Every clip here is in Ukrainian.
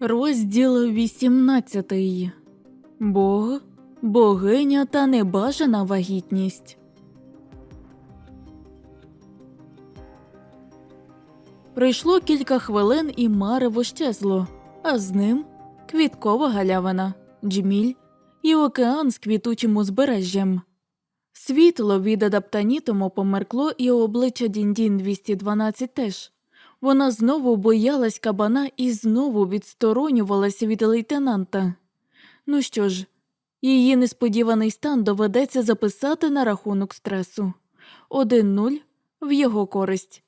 Розділ 18. Бог, богиня та небажана вагітність. Пройшло кілька хвилин і марево щезло, а з ним квіткова галявина, джміль і океан з квітучим узбережжям. Світло від адаптанітому померкло, і обличчя Діндін 212 теж. Вона знову боялась кабана і знову відсторонювалася від лейтенанта. Ну що ж, її несподіваний стан доведеться записати на рахунок стресу. 1-0 в його користь.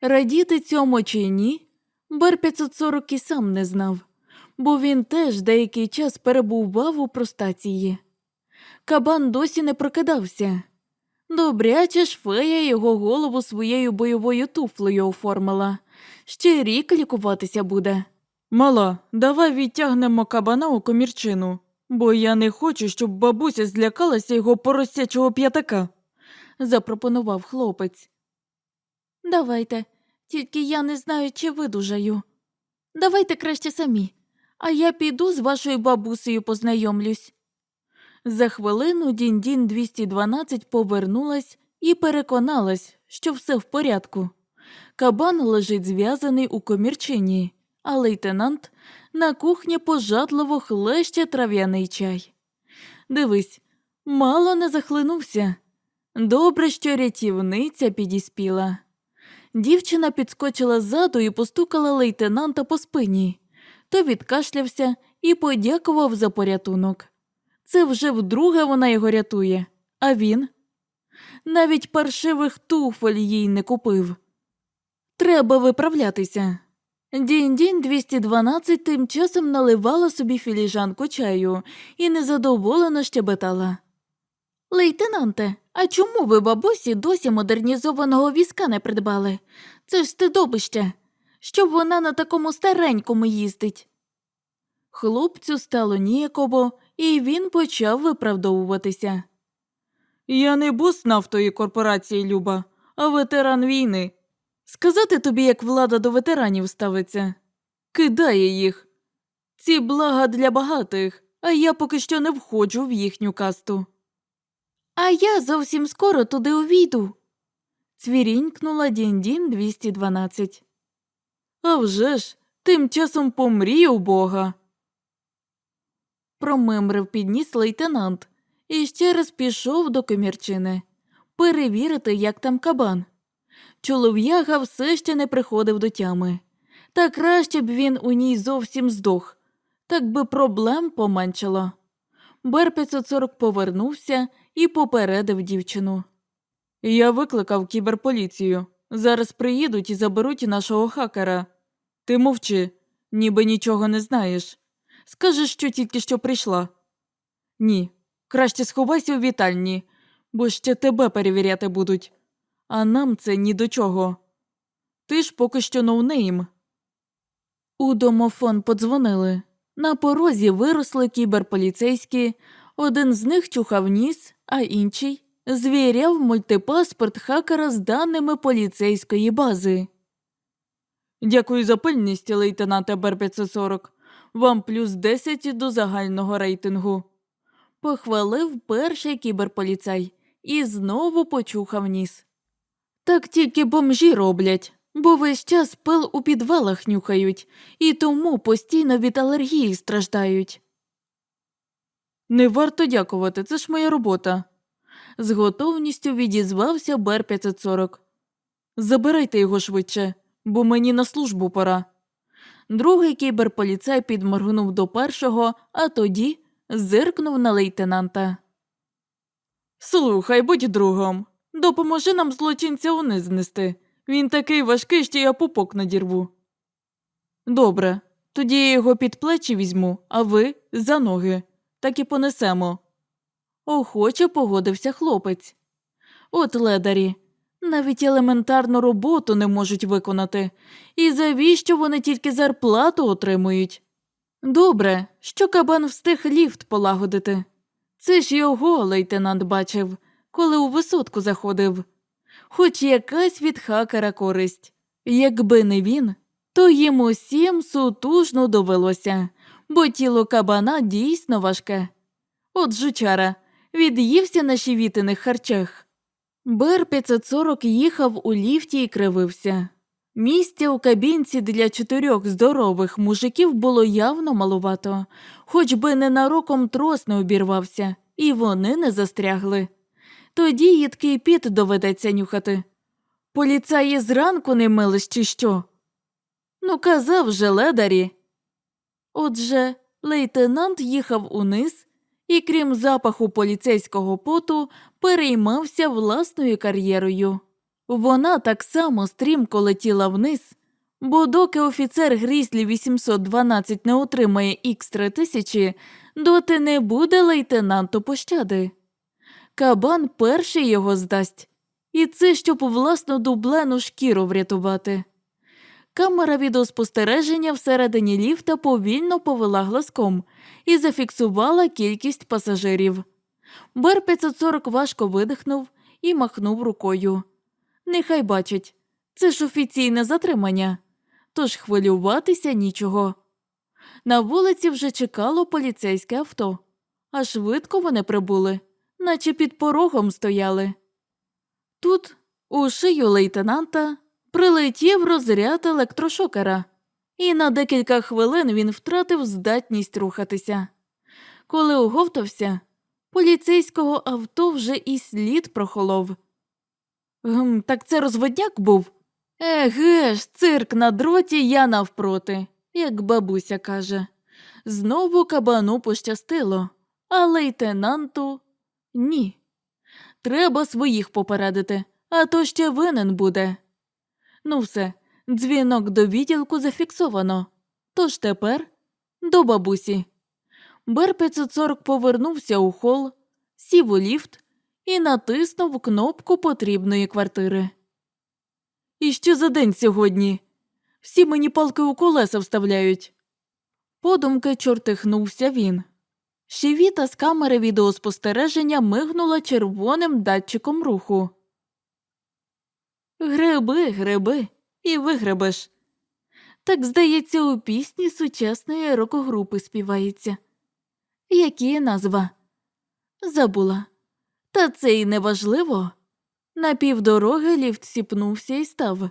Радіти цьому чи ні, Бар 540 і сам не знав, бо він теж деякий час перебував у простації. Кабан досі не прокидався. Добряче ж фея його голову своєю бойовою туфлею оформила. Ще рік лікуватися буде. Мала, давай відтягнемо кабана у комірчину, бо я не хочу, щоб бабуся злякалася його поросячого п'ятака, запропонував хлопець. Давайте, тільки я не знаю, чи видужаю. Давайте краще самі, а я піду з вашою бабусею познайомлюсь. За хвилину Діндін 212 повернулась і переконалась, що все в порядку. Кабан лежить зв'язаний у комірчині, а лейтенант на кухні пожадливо хлеще трав'яний чай. Дивись, мало не захлинувся. Добре, що рятівниця підіспіла. Дівчина підскочила ззаду і постукала лейтенанта по спині, то відкашлявся і подякував за порятунок. Це вже вдруге вона його рятує, а він навіть паршивих туфель їй не купив. Треба виправлятися. Дінь-дінь 212 тим часом наливала собі філіжанку чаю і незадоволено щебетала. Лейтенанте, а чому ви бабусі досі модернізованого візка не придбали? Це ж стидобище, щоб вона на такому старенькому їздить. Хлопцю стало ніяково, і він почав виправдовуватися. Я не бос нафтої корпорації, Люба, а ветеран війни. Сказати тобі, як влада до ветеранів ставиться. Кидає їх. Ці блага для багатих, а я поки що не входжу в їхню касту. А я зовсім скоро туди увійду. Цвірінькнула Діндін 212. А вже ж, тим часом помрій у Бога. Промимрив підніс лейтенант і ще раз пішов до комірчини перевірити, як там кабан. Чолов'яга все ще не приходив до тями. Та краще б він у ній зовсім здох, так би проблем поменшало. Бер 540 повернувся і попередив дівчину. Я викликав кіберполіцію. Зараз приїдуть і заберуть нашого хакера. Ти мовчи, ніби нічого не знаєш. Скажеш, що тільки що прийшла. Ні, краще сховайся у вітальні, бо ще тебе перевіряти будуть. А нам це ні до чого. Ти ж поки що ноунейм. У домофон подзвонили. На порозі виросли кіберполіцейські, один з них чухав ніс, а інший звіряв мультипаспорт хакера з даними поліцейської бази. Дякую за пильність, лейтенанте Бер 540. Вам плюс 10 до загального рейтингу. Похвалив перший кіберполіцай і знову почухав ніс. Так тільки бомжі роблять, бо весь час пил у підвалах нюхають і тому постійно від алергії страждають. Не варто дякувати, це ж моя робота. З готовністю відізвався Бер 540. Забирайте його швидше, бо мені на службу пора. Другий кіберполіцай підморгнув до першого, а тоді зиркнув на лейтенанта. Слухай, будь другом, допоможи нам злочинця униз знести. Він такий важкий, що я пупок надірву. Добре, тоді я його під плечі візьму, а ви за ноги. Так і понесемо. Охоче погодився хлопець. От ледарі, навіть елементарну роботу не можуть виконати. І завіщо вони тільки зарплату отримують? Добре, що кабан встиг ліфт полагодити. Це ж його лейтенант бачив, коли у висотку заходив. Хоч якась від хакера користь. Якби не він, то їм усім сутужно довелося, бо тіло кабана дійсно важке. От жучара від'ївся на щевітиних харчах. Бер 540 їхав у ліфті і кривився. Місця у кабінці для чотирьох здорових мужиків було явно малувато, хоч би ненароком трос не обірвався, і вони не застрягли. Тоді їдкий піт доведеться нюхати. Поліцаї зранку не мились, чи що? Ну, казав же ледарі. Отже, лейтенант їхав униз і, крім запаху поліцейського поту, переймався власною кар'єрою. Вона так само стрімко летіла вниз, бо доки офіцер Гріслі 812 не отримає х 3000 доти не буде лейтенанту пощади. Кабан перший його здасть, і це щоб власну дублену шкіру врятувати. Камера відеоспостереження всередині ліфта повільно повела глазком і зафіксувала кількість пасажирів. Бер 540 важко видихнув і махнув рукою. Нехай бачить, це ж офіційне затримання, тож хвилюватися нічого. На вулиці вже чекало поліцейське авто, а швидко вони прибули, наче під порогом стояли. Тут, у шию лейтенанта, прилетів розряд електрошокера, і на декілька хвилин він втратив здатність рухатися. Коли оговтався, поліцейського авто вже і слід прохолов. Гм, так це розводняк був? Еге ж, цирк на дроті я навпроти, як бабуся каже. Знову кабану пощастило, а лейтенанту ні. Треба своїх попередити, а то ще винен буде. Ну все, дзвінок до відділку зафіксовано. Тож тепер до бабусі. Бер 540 повернувся у хол, сів у ліфт і натиснув кнопку потрібної квартири. І що за день сьогодні? Всі мені палки у колеса вставляють. Подумки чортихнувся він. Щевіта з камери відеоспостереження мигнула червоним датчиком руху. Гриби, гриби, і вигребеш. Так, здається, у пісні сучасної рок-групи співається. Які назва? Забула. Та це й неважливо. На півдороги ліфт сіпнувся і став.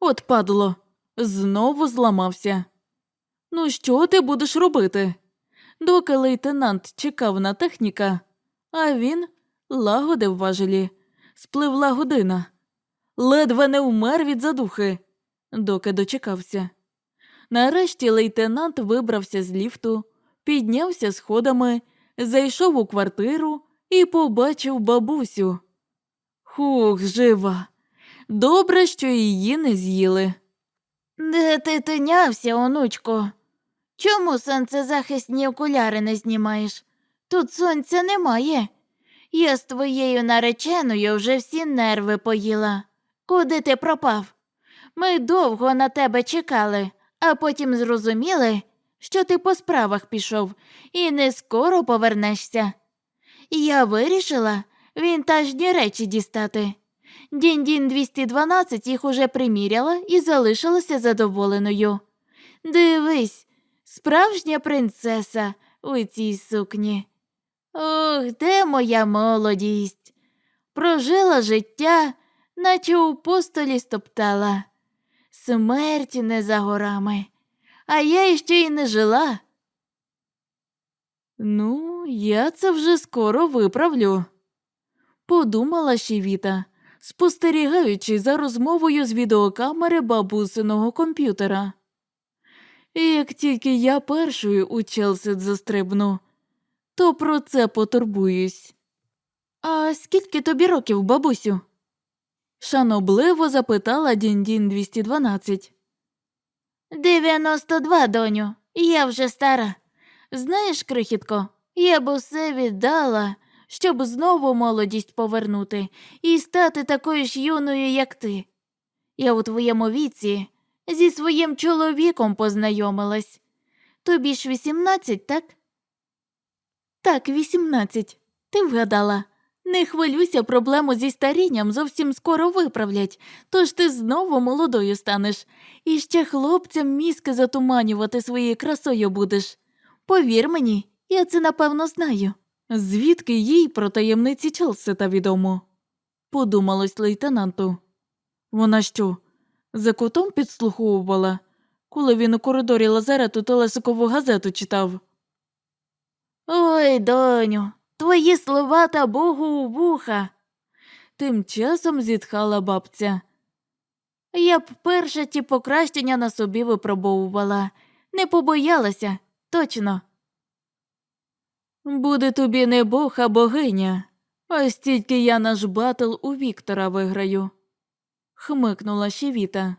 От падло, знову зламався. Ну, що ти будеш робити? Доки лейтенант чекав на техніка, а він лагодив важелі, спливла година. Ледве не вмер від задухи, доки дочекався. Нарешті лейтенант вибрався з ліфту, піднявся сходами, зайшов у квартиру і побачив бабусю. Хух, жива. Добре, що її не з'їли. Де ти тинявся, онучко? Чому сонцезахисні окуляри не знімаєш? Тут сонця немає. Я з твоєю нареченою вже всі нерви поїла. Куди ти пропав? Ми довго на тебе чекали, а потім зрозуміли, що ти по справах пішов і не скоро повернешся. Я вирішила вінтажні речі дістати. Дінь-дін 212 їх уже приміряла і залишилася задоволеною. Дивись, справжня принцеса у цій сукні. Ох, де моя молодість? Прожила життя, наче у постолі стоптала. Смерть не за горами, а я іще й не жила. Ну, я це вже скоро виправлю. Подумала Щевіта, спостерігаючи за розмовою з відеокамери бабусиного комп'ютера. І Як тільки я першою у Челсид застрибну, то про це потурбуюсь. А скільки тобі років, бабусю? Шанобливо запитала Діндін 212. 92, доню, я вже стара. Знаєш, крихітко, я б усе віддала, щоб знову молодість повернути і стати такою ж юною, як ти. Я у твоєму віці зі своїм чоловіком познайомилась. Тобі ж 18, так? Так, 18. Ти вгадала. Не хвилюйся, проблему зі старінням зовсім скоро виправлять, тож ти знову молодою станеш. І ще хлопцям мізки затуманювати своєю красою будеш. Повір мені, я це напевно знаю. Звідки їй про таємниці Челсета відомо? Подумалось лейтенанту. Вона що, за кутом підслуховувала, коли він у коридорі лазарету телесикову газету читав. Ой, доню, твої слова та Богу у вуха. Тим часом зітхала бабця. Я б перше ті покращення на собі випробовувала. Не побоялася, точно. Буде тобі не Бог, а богиня. Ось тільки я наш батл у Віктора виграю. Хмикнула ще Віта.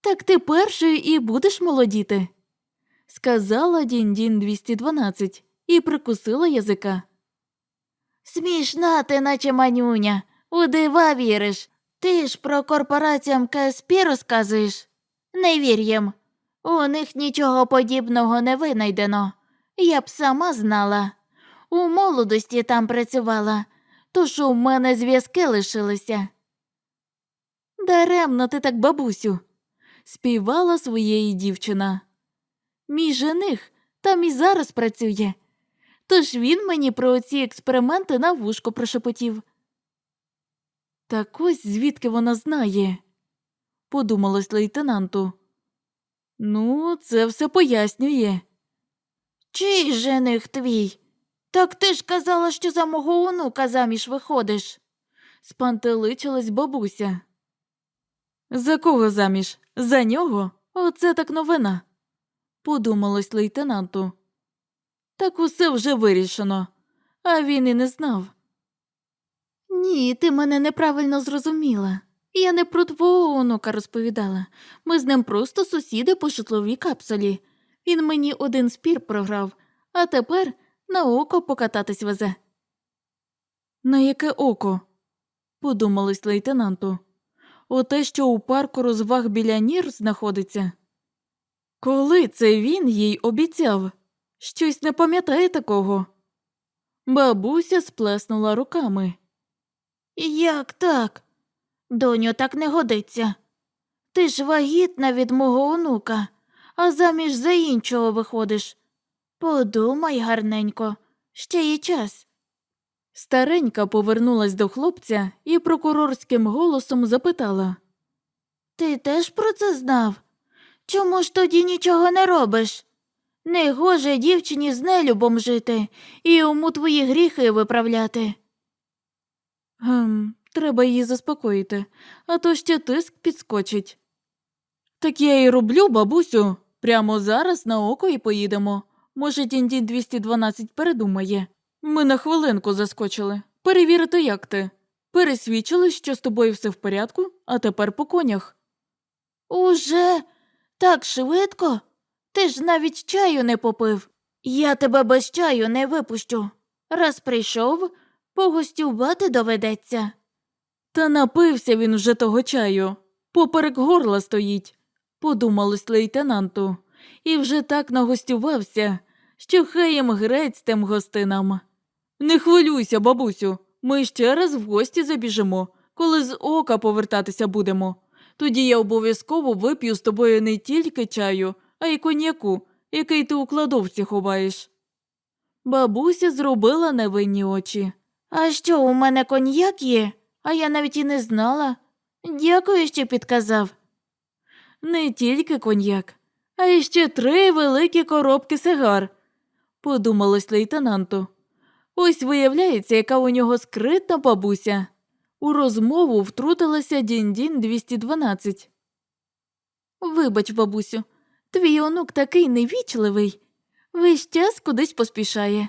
Так ти першою і будеш молодіти, сказала Діндін 212 і прикусила язика. Смішна ти, наче манюня, у дива віриш. Ти ж про корпораціям КСП розказуєш? Не вір їм. У них нічого подібного не винайдено. Я б сама знала. У молодості там працювала, тож у мене зв'язки лишилися. Даремно ти так, бабусю, співала своєї дівчина. Мій жених там і зараз працює. Тож він мені про ці експерименти на вушко прошепотів. Так ось звідки вона знає, подумалось лейтенанту. Ну, це все пояснює. Чий жених твій? Так ти ж казала, що за мого онука заміж виходиш. спантеличилась бабуся. За кого заміж? За нього? Оце так новина. Подумалось лейтенанту. Так усе вже вирішено, а він і не знав. Ні, ти мене неправильно зрозуміла. Я не про твого онука розповідала. Ми з ним просто сусіди по житловій капсулі. Він мені один спір програв, а тепер на око покататись везе. На яке око? подумалось лейтенанту. Оте, що у парку розваг біля Нір знаходиться. Коли це він їй обіцяв? Щось не пам'ятає такого. Бабуся сплеснула руками. Як так? Доню, так не годиться. Ти ж вагітна від мого онука, а заміж за іншого виходиш. Подумай гарненько, ще є час. Старенька повернулась до хлопця і прокурорським голосом запитала. Ти теж про це знав? Чому ж тоді нічого не робиш? Не гоже дівчині з нелюбом жити і йому твої гріхи виправляти. Гм, треба її заспокоїти, а то ще тиск підскочить. Так я і роблю, бабусю. Прямо зараз на око і поїдемо. Може, Дінді 212 передумає. Ми на хвилинку заскочили. Перевірити, як ти. Пересвідчили, що з тобою все в порядку, а тепер по конях. Уже так швидко? Ти ж навіть чаю не попив. Я тебе без чаю не випущу. Раз прийшов, погостювати доведеться. Та напився він вже того чаю. Поперек горла стоїть, подумалось лейтенанту, і вже так нагостювався, що хай їм грець тим гостинам. Не хвилюйся, бабусю, ми ще раз в гості забіжимо, коли з ока повертатися будемо. Тоді я обов'язково вип'ю з тобою не тільки чаю, а й коньяку, який ти у кладовці ховаєш. Бабуся зробила невинні очі. А що, у мене коньяк є, а я навіть і не знала. Дякую, що підказав. Не тільки коньяк, а й ще три великі коробки сигар, подумалось лейтенанту. Ось виявляється, яка у нього скритна бабуся. У розмову втрутилася Діндін 212. Вибач, бабусю, твій онук такий невічливий. Весь час кудись поспішає.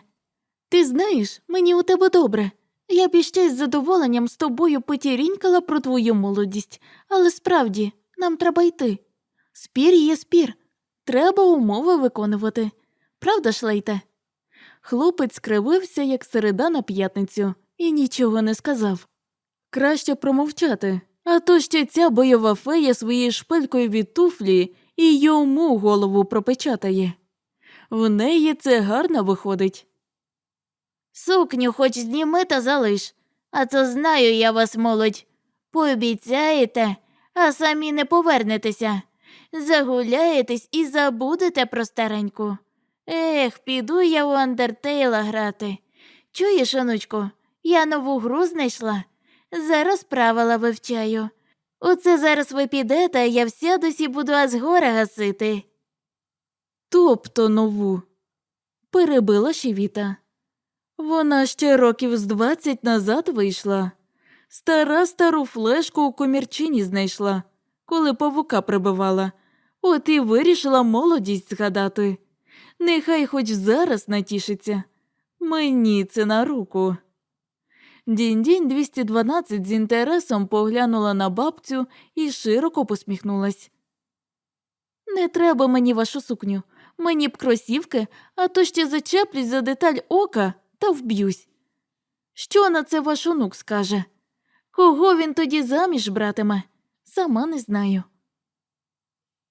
Ти знаєш, мені у тебе добре. Я б іще з задоволенням з тобою потірінькала про твою молодість, але справді нам треба йти. Спір є спір. Треба умови виконувати. Правда ж, Лейте? Хлопець скривився, як середа на п'ятницю, і нічого не сказав. Краще промовчати, а то ще ця бойова фея своєю шпилькою від туфлі і йому голову пропечатає. В неї це гарно виходить. Сукню хоч зніми та залиш. А то знаю я вас, молодь. Пообіцяєте, а самі не повернетеся. Загуляєтесь і забудете про стареньку. Ех, піду я у Андертейла грати. Чуєш, онучко, я нову гру знайшла. Зараз правила вивчаю. Оце зараз ви підете, а я вся досі буду Азгора гасити. Тобто нову. Перебила Шівіта. Вона ще років з двадцять назад вийшла. Стара стару флешку у комірчині знайшла, коли павука прибивала. От і вирішила молодість згадати. Нехай хоч зараз натішиться. Мені це на руку. Дінь-дінь 212 з інтересом поглянула на бабцю і широко посміхнулась. Не треба мені вашу сукню. Мені б кросівки, а то ще зачеплюсь за деталь ока та вб'юсь. Що на це ваш онук скаже? Кого він тоді заміж братиме? Сама не знаю.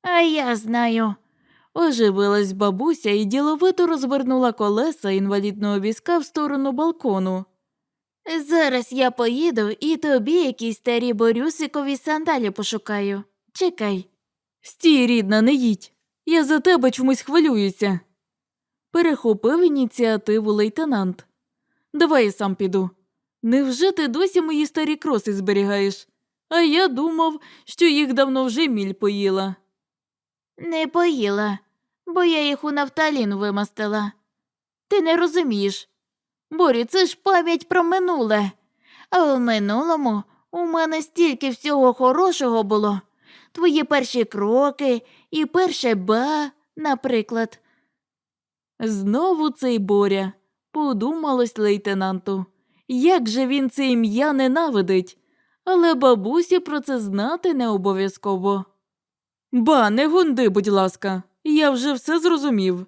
А я знаю. Оживилась бабуся і діловито розвернула колеса інвалідного візка в сторону балкону. Зараз я поїду і тобі якісь старі борюсикові сандалі пошукаю. Чекай. Стій, рідна, не їдь. Я за тебе чомусь хвилююся. Перехопив ініціативу лейтенант. Давай я сам піду. Невже ти досі мої старі кроси зберігаєш? А я думав, що їх давно вже міль поїла. Не поїла, бо я їх у нафталін вимастила. Ти не розумієш. Борю, це ж пам'ять про минуле. А в минулому у мене стільки всього хорошого було. Твої перші кроки і перше ба, наприклад. Знову цей Боря, подумалось лейтенанту. Як же він це ім'я ненавидить, але бабусі про це знати не обов'язково. Ба, не гунди, будь ласка, я вже все зрозумів.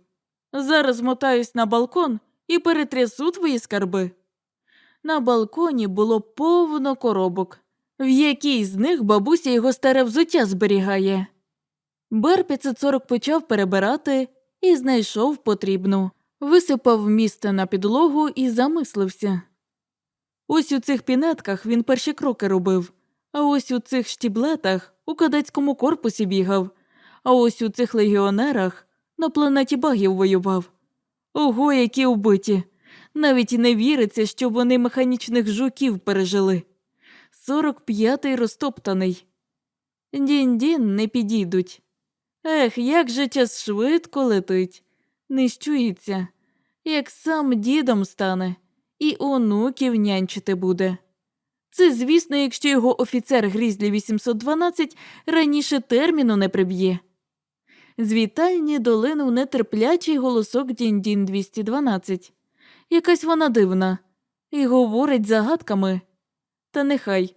Зараз мотаюсь на балкон і перетрясу твої скарби. На балконі було повно коробок, в якій з них бабуся його старе взуття зберігає. Бер 540 почав перебирати і знайшов потрібну. Висипав місце на підлогу і замислився. Ось у цих пінетках він перші кроки робив, а ось у цих штіблетах у кадетському корпусі бігав, а ось у цих легіонерах на планеті багів воював. Ого, які убиті! Навіть і не віриться, що вони механічних жуків пережили. Сорок п'ятий розтоптаний. Дін-дін не підійдуть. Ех, як же час швидко летить, нищується, як сам дідом стане, і онуків нянчити буде. Це, звісно, якщо його офіцер Грізлі 812 раніше терміну не приб'є. З вітальні долинув нетерплячий голосок Дін-Дін 212. Якась вона дивна і говорить загадками. Та нехай.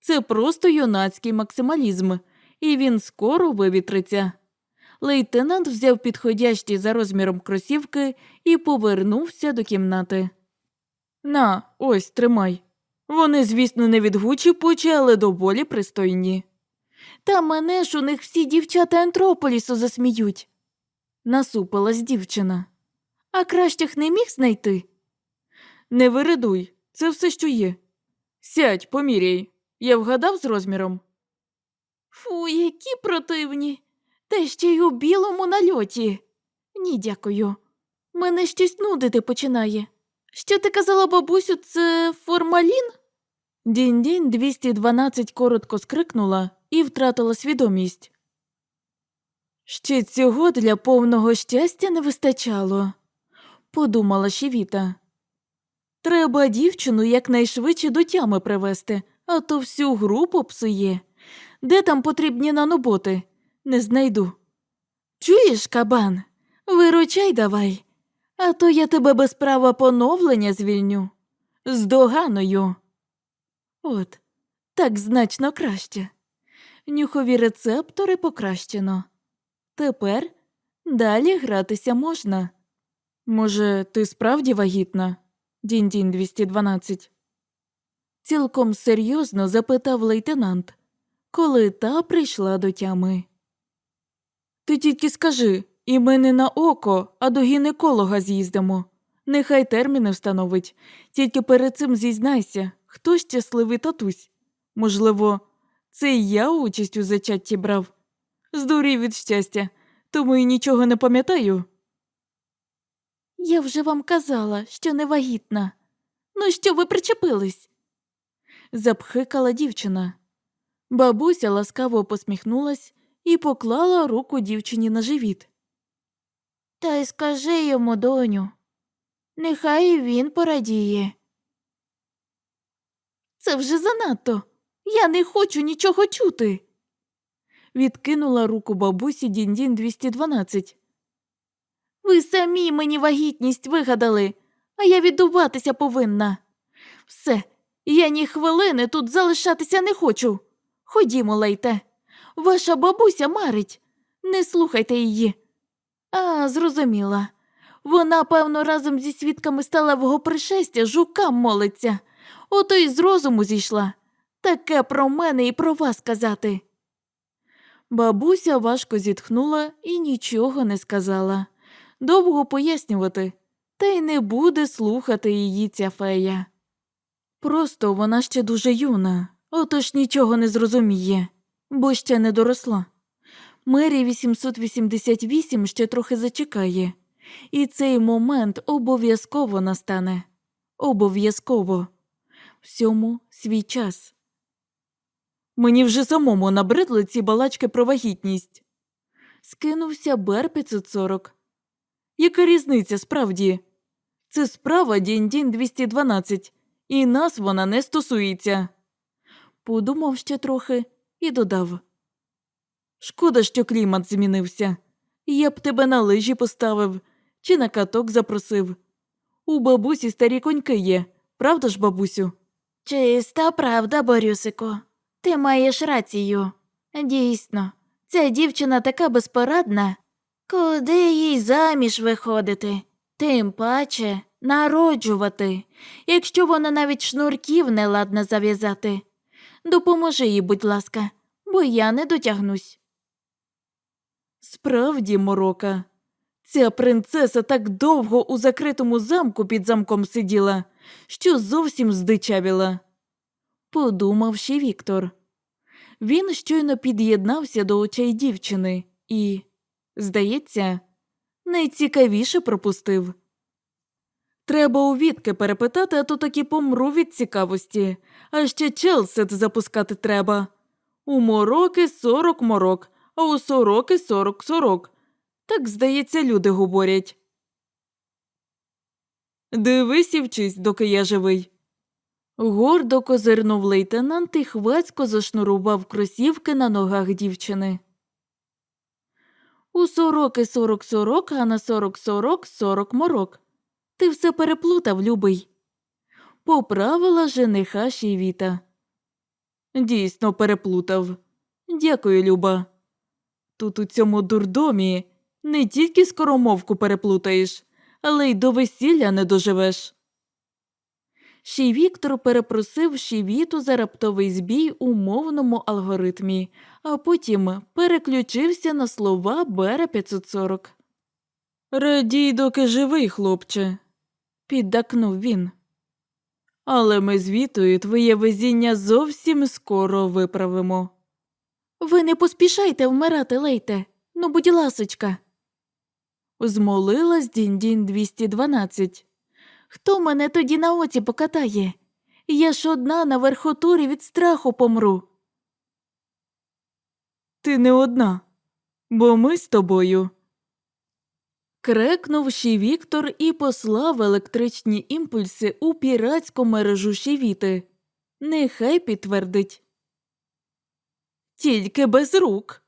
Це просто юнацький максималізм, і він скоро вивітриться. Лейтенант взяв підходящі за розміром кросівки і повернувся до кімнати. На, ось тримай. Вони, звісно, не від Гучі пучі, але доволі пристойні. Та мене ж у них всі дівчата Ентрополісу засміють. Насупилась дівчина. А кращих не міг знайти. Не виридуй, це все, що є. Сядь, поміряй. Я вгадав з розміром. Фу, які противні. Та ще й у білому нальоті. Ні, дякую. Мене щось нудити починає. Що ти казала, бабусю, це формалін? Дінь-дінь 212 коротко скрикнула і втратила свідомість. Ще цього для повного щастя не вистачало, подумала Шівіта. Треба дівчину якнайшвидше до тями привести, а то всю групу псує. Де там потрібні наноботи? Не знайду. Чуєш, кабан? Виручай давай, а то я тебе без права поновлення звільню. З доганою. От, так значно краще. Нюхові рецептори покращено. Тепер далі гратися можна. Може, ти справді вагітна? Дінь-дінь 212. Цілком серйозно запитав лейтенант, коли та прийшла до тями. Ти тільки скажи, і ми не на око, а до гінеколога з'їздимо. Нехай терміни встановить, тільки перед цим зізнайся, Хто щасливий татусь? Можливо, це і я участь у зачатті брав. Здурів від щастя, тому й нічого не пам'ятаю. Я вже вам казала, що не вагітна. Ну що ви причепились? Запхикала дівчина. Бабуся ласкаво посміхнулась і поклала руку дівчині на живіт. Та й скажи йому, доню. Нехай він порадіє. Це вже занадто. Я не хочу нічого чути. Відкинула руку бабусі Діндін 212. Ви самі мені вагітність вигадали, а я віддуватися повинна. Все, я ні хвилини тут залишатися не хочу. Ходімо, лейте. Ваша бабуся марить. Не слухайте її. А, зрозуміла. Вона, певно, разом зі свідками сталевого пришестя жукам молиться. Ото й з розуму зійшла. Таке про мене і про вас казати. Бабуся важко зітхнула і нічого не сказала. Довго пояснювати, та й не буде слухати її ця фея. Просто вона ще дуже юна, отож нічого не зрозуміє, бо ще не доросла. Мері 888 ще трохи зачекає, і цей момент обов'язково настане. Обов'язково. Всьому свій час. Мені вже самому набридли ці балачки про вагітність. Скинувся Бер 540. Яка різниця справді? Це справа Діндін 212, і нас вона не стосується. Подумав ще трохи і додав. Шкода, що клімат змінився. Я б тебе на лижі поставив чи на каток запросив. У бабусі старі коньки є, правда ж, бабусю? Чиста правда, Борюсико. Ти маєш рацію. Дійсно, ця дівчина така безпорадна. Куди їй заміж виходити? Тим паче народжувати, якщо вона навіть шнурків не ладна зав'язати. Допоможи їй, будь ласка, бо я не дотягнусь. Справді, морока. Ця принцеса так довго у закритому замку під замком сиділа, що зовсім здичавіла. Подумав ще Віктор. Він щойно під'єднався до очей дівчини і, здається, найцікавіше пропустив. Треба у Вітки перепитати, а то таки помру від цікавості, а ще Челсет запускати треба. У мороки сорок морок, а у сороки сорок сорок. Так, здається, люди говорять. Дивись і вчись, доки я живий. Гордо козирнув лейтенант і хвацько зашнурував кросівки на ногах дівчини. У сороки сорок сорок, а на сорок сорок сорок морок. Ти все переплутав, любий. Поправила жениха Шівіта. Дійсно переплутав. Дякую, Люба. Тут у цьому дурдомі не тільки скоромовку переплутаєш, але й до весілля не доживеш. Ще й Віктор перепросив Шівіту за раптовий збій у мовному алгоритмі, а потім переключився на слова Бера 540. Радій, доки живий, хлопче, піддакнув він. Але ми з Вітою твоє везіння зовсім скоро виправимо. Ви не поспішайте вмирати, лейте. Ну, будь ласочка. Змолилась Діндін 212. Хто мене тоді на оці покатає? Я ж одна на верхотурі від страху помру. Ти не одна, бо ми з тобою. Крекнув ще Віктор і послав електричні імпульси у піратську мережу Шівіти. Нехай підтвердить. Тільки без рук.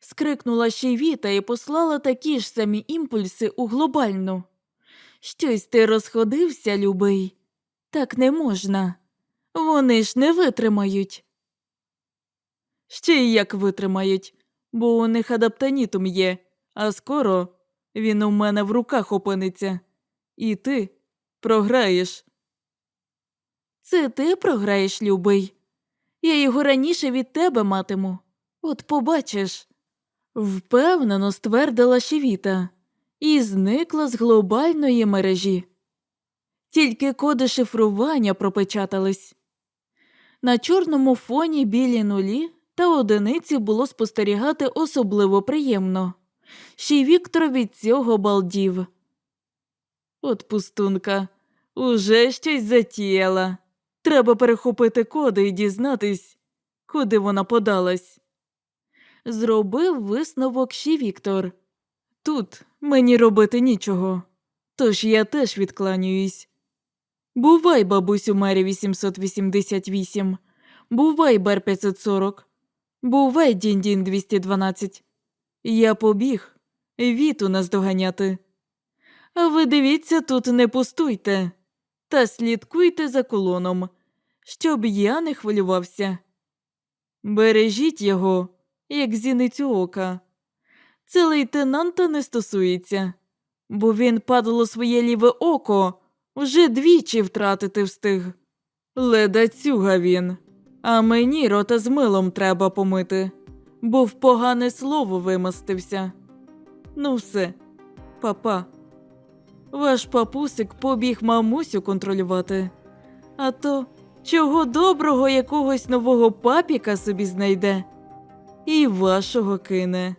скрикнула Шівіта і послала такі ж самі імпульси у глобальну. Щось ти розходився, любий. Так не можна. Вони ж не витримають. Ще й як витримають, бо у них адаптанітум є, а скоро він у мене в руках опиниться. І ти програєш. Це ти програєш, любий. Я його раніше від тебе матиму. От побачиш. Впевнено ствердила Шівіта і зникла з глобальної мережі. Тільки коди шифрування пропечатались. На чорному фоні білі нулі та одиниці було спостерігати особливо приємно. Ще й Віктор від цього балдів. От пустунка, уже щось затіяла. Треба перехопити коди і дізнатись, куди вона подалась. Зробив висновок ще Віктор. Тут мені робити нічого, тож я теж відкланююсь. Бувай, бабусю Мері 888, бувай, Бер 540, бувай, Діндін 212. Я побіг, віту наздоганяти. А ви дивіться, тут не пустуйте, та слідкуйте за колоном, щоб я не хвилювався. Бережіть його, як зіницю ока. Це лейтенанта не стосується, бо він падало своє ліве око вже двічі втратити встиг. Ледацюга він, а мені рота з милом треба помити, бо в погане слово вимастився. Ну все, папа. Ваш папусик побіг мамусю контролювати. А то чого доброго якогось нового папіка собі знайде і вашого кине.